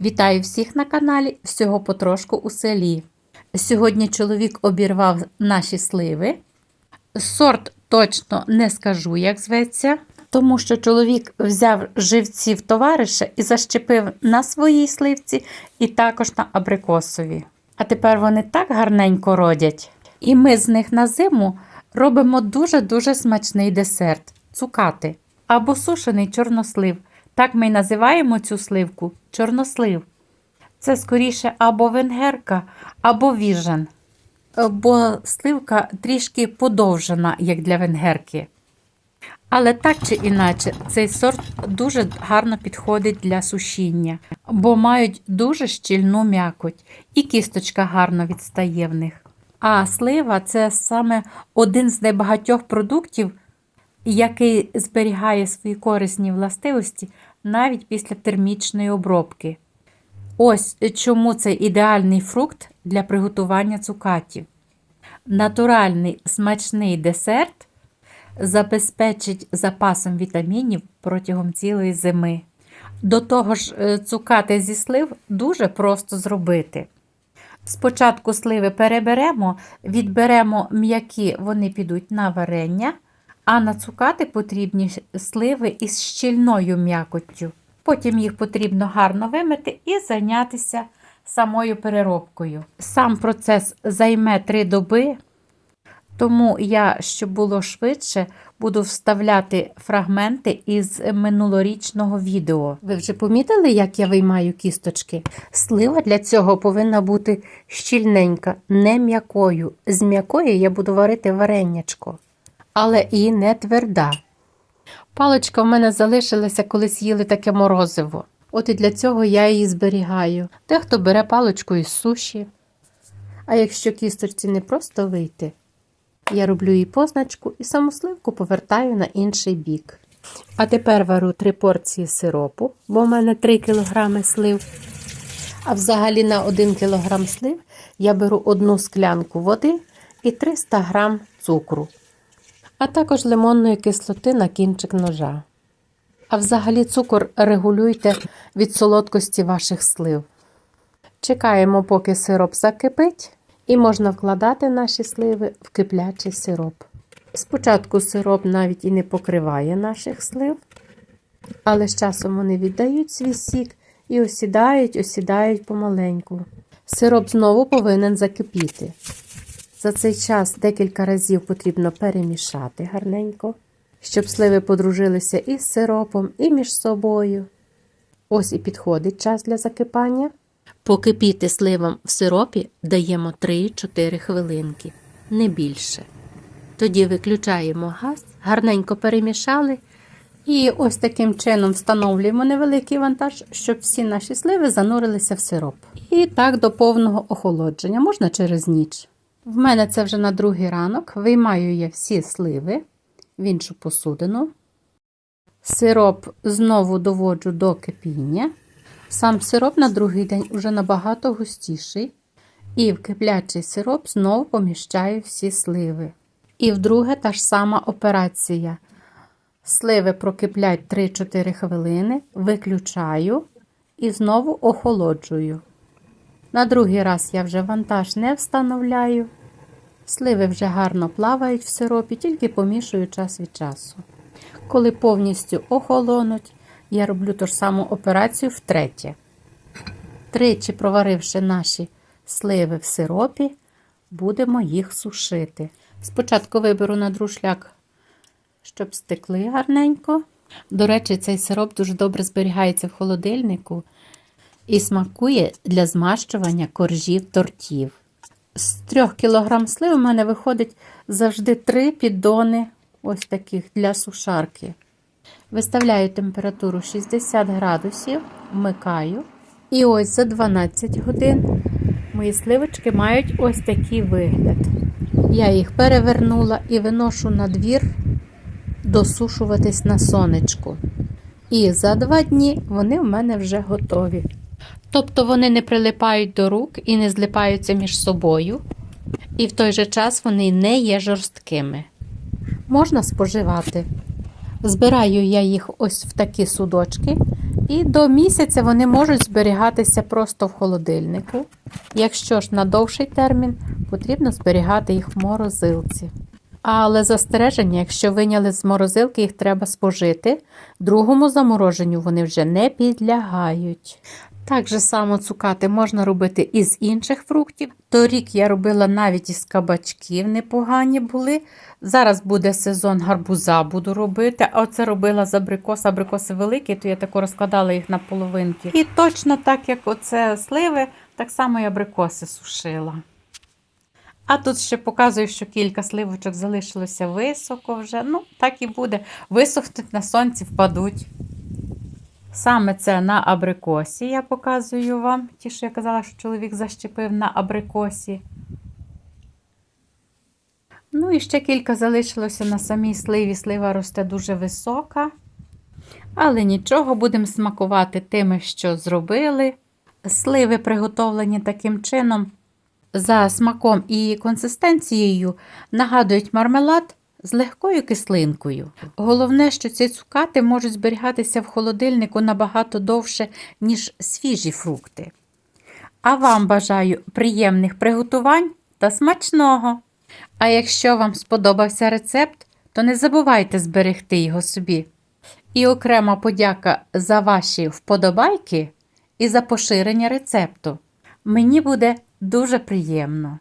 Вітаю всіх на каналі Всього потрошку у селі. Сьогодні чоловік обірвав наші сливи. Сорт точно не скажу, як зветься, тому що чоловік взяв живців товариша і защепив на своїй сливці і також на абрикосові. А тепер вони так гарненько родять. І ми з них на зиму робимо дуже-дуже смачний десерт цукати або сушений чорнослив. Так ми й називаємо цю сливку чорнослив. Це скоріше або венгерка, або віжен. Бо сливка трішки подовжена, як для венгерки. Але так чи іначе, цей сорт дуже гарно підходить для сушіння, бо мають дуже щільну м'якоть, і кісточка гарно відстає в них. А слива це саме один з небагатьох продуктів, який зберігає свої корисні властивості навіть після термічної обробки. Ось чому це ідеальний фрукт для приготування цукатів. Натуральний смачний десерт забезпечить запасом вітамінів протягом цілої зими. До того ж, е, цукати зі слив дуже просто зробити. Спочатку сливи переберемо, відберемо м'які, вони підуть на варення, а на цукати потрібні сливи із щільною м'якоттю. Потім їх потрібно гарно вимити і зайнятися самою переробкою. Сам процес займе 3 доби, тому я, щоб було швидше, буду вставляти фрагменти із минулорічного відео. Ви вже помітили, як я виймаю кісточки? Слива для цього повинна бути щільненька, не м'якою. З м'якої я буду варити варенячко, але і не тверда. Паличка в мене залишилася, коли з'їли таке морозиво. От і для цього я її зберігаю. Дехто бере паличку із суші. А якщо кісточці не просто вийти, я роблю їй позначку і саму сливку повертаю на інший бік. А тепер варю 3 порції сиропу, бо в мене 3 кг слив. А взагалі на 1 кг слив я беру одну склянку води і 300 г цукру а також лимонної кислоти на кінчик ножа. А взагалі цукор регулюйте від солодкості ваших слив. Чекаємо, поки сироп закипить, і можна вкладати наші сливи в киплячий сироп. Спочатку сироп навіть і не покриває наших слив, але з часом вони віддають свій сік і осідають, осідають помаленьку. Сироп знову повинен закипіти. За цей час декілька разів потрібно перемішати гарненько, щоб сливи подружилися і з сиропом, і між собою. Ось і підходить час для закипання. Покипіти сливам в сиропі даємо 3-4 хвилинки, не більше. Тоді виключаємо газ, гарненько перемішали. І ось таким чином встановлюємо невеликий вантаж, щоб всі наші сливи занурилися в сироп. І так до повного охолодження, можна через ніч. В мене це вже на другий ранок. Виймаю я всі сливи в іншу посудину. Сироп знову доводжу до кипіння. Сам сироп на другий день уже набагато густіший. І в киплячий сироп знову поміщаю всі сливи. І вдруге та ж сама операція. Сливи прокиплять 3-4 хвилини, виключаю і знову охолоджую. На другий раз я вже вантаж не встановляю. Сливи вже гарно плавають в сиропі, тільки помішую час від часу. Коли повністю охолонуть, я роблю ту ж саму операцію втретє. Тричі проваривши наші сливи в сиропі, будемо їх сушити. Спочатку виберу на друшляк, щоб стекли гарненько. До речі, цей сироп дуже добре зберігається в холодильнику і смакує для змащування коржів тортів. З 3 кг слив у мене виходить завжди 3 піддони ось таких для сушарки. Виставляю температуру 60 градусів, вмикаю. І ось за 12 годин мої сливочки мають ось такий вигляд. Я їх перевернула і виношу на двір досушуватись на сонечку. І за два дні вони в мене вже готові. Тобто вони не прилипають до рук і не злипаються між собою, і в той же час вони не є жорсткими. Можна споживати. Збираю я їх ось в такі судочки І до місяця вони можуть зберігатися просто в холодильнику. Якщо ж на довший термін, потрібно зберігати їх в морозилці. Але застереження, якщо виняли з морозилки, їх треба спожити. Другому замороженню вони вже не підлягають. Так же само цукати можна робити із інших фруктів. Торік я робила навіть із кабачків, непогані були. Зараз буде сезон гарбуза, буду робити. А оце робила з абрикос. Абрикоси великі, то я тако розкладала їх на половинки. І точно так, як оце сливи, так само і абрикоси сушила. А тут ще показую, що кілька сливочок залишилося високо вже. Ну, так і буде. Висохнуть на сонці, впадуть. Саме це на абрикосі, я показую вам. Ті, що я казала, що чоловік защепив на абрикосі. Ну і ще кілька залишилося на самій сливі. Слива росте дуже висока. Але нічого, будемо смакувати тими, що зробили. Сливи приготовлені таким чином, за смаком і консистенцією нагадують мармелад з легкою кислинкою. Головне, що ці цукати можуть зберігатися в холодильнику набагато довше, ніж свіжі фрукти. А вам бажаю приємних приготувань та смачного! А якщо вам сподобався рецепт, то не забувайте зберегти його собі. І окрема подяка за ваші вподобайки і за поширення рецепту. Мені буде дуже приємно.